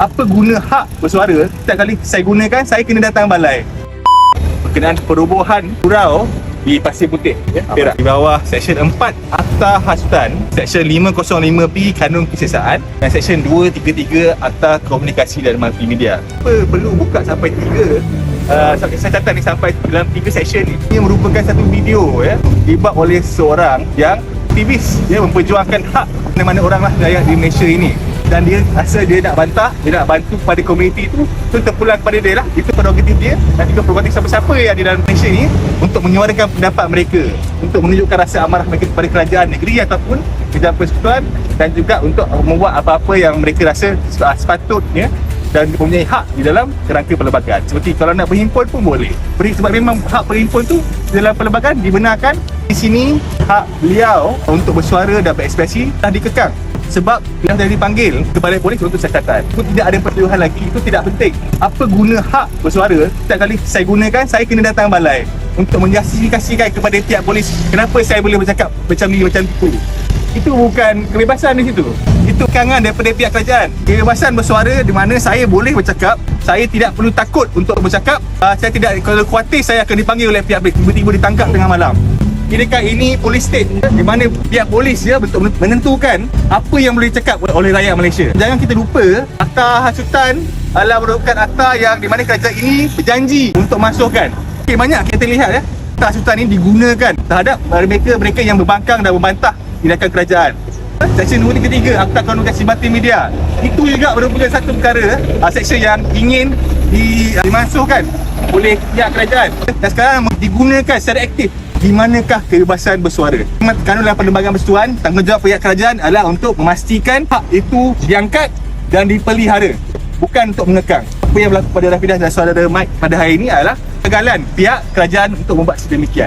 Apa guna hak bersuara Setiap kali saya gunakan Saya kena datang balai. Berkenaan perobohan Surau di Pasir Putih ya, Perak. Di bawah Seksyen 4 Akta Hasutan Seksyen 505P Kanun Kesiasaan Dan Seksyen 233 Akta Komunikasi dan Multimedia. Apa perlu buka sampai 3 Uh, saya catat ni sampai dalam tiga seksyen ni. Ini merupakan satu video ya Dibuat oleh seorang yang aktivis Dia memperjuangkan hak mana-mana orang lah di Malaysia ini dan dia rasa dia nak bantah, dia nak bantu kepada komuniti itu. Tu terpulang kepada dia lah. Itu prerogatif dia. Dan juga prerogatif siapa-siapa yang di dalam Malaysia ni untuk menyuarakan pendapat mereka. Untuk menunjukkan rasa amarah mereka kepada kerajaan negeri ataupun kerajaan persekutuan. Dan juga untuk membuat apa-apa yang mereka rasa sepatutnya dan mempunyai hak di dalam kerangka perlembagaan seperti kalau nak berhimpun pun boleh. Beri, sebab memang hak berhimpun tu di dalam perlembagaan dibenarkan di sini hak beliau untuk bersuara dan berekspresi dah dikekang. Sebab bila dah dipanggil kepada polis untuk catatan itu tidak ada pertuduhan lagi. Itu tidak penting. Apa guna hak bersuara? Setiap kali saya gunakan saya kena datang balai untuk menjustifikasikan kepada pihak polis kenapa saya boleh bercakap macam ni macam tu itu bukan kebebasan di situ itu kangan daripada pihak kerajaan kebebasan bersuara di mana saya boleh bercakap saya tidak perlu takut untuk bercakap uh, saya tidak kalau khawatir saya akan dipanggil oleh pihak polis tiba-tiba ditangkap tengah malam Adakah ini polis state di mana pihak polis ya untuk menentukan apa yang boleh cakap oleh rakyat Malaysia. Jangan kita lupa akta hasutan adalah merupakan akta yang di mana kerajaan ini berjanji untuk masukkan. Okey banyak kita lihat ya. Akta hasutan ini digunakan terhadap mereka-mereka yang berbangkang dan membantah tindakan kerajaan. Seksyen 233 Akta Kanun Kasih Batin Media Itu juga merupakan satu perkara uh, Seksyen yang ingin di, uh, dimasukkan oleh pihak kerajaan Dan sekarang digunakan secara aktif di manakah kebebasan bersuara? Kanun dalam perlembagaan persekutuan, tanggungjawab pihak kerajaan adalah untuk memastikan hak itu diangkat dan dipelihara, bukan untuk mengekang. Apa yang berlaku pada Rafidah dan saudara Mike pada hari ini adalah kegagalan pihak kerajaan untuk membuat sedemikian.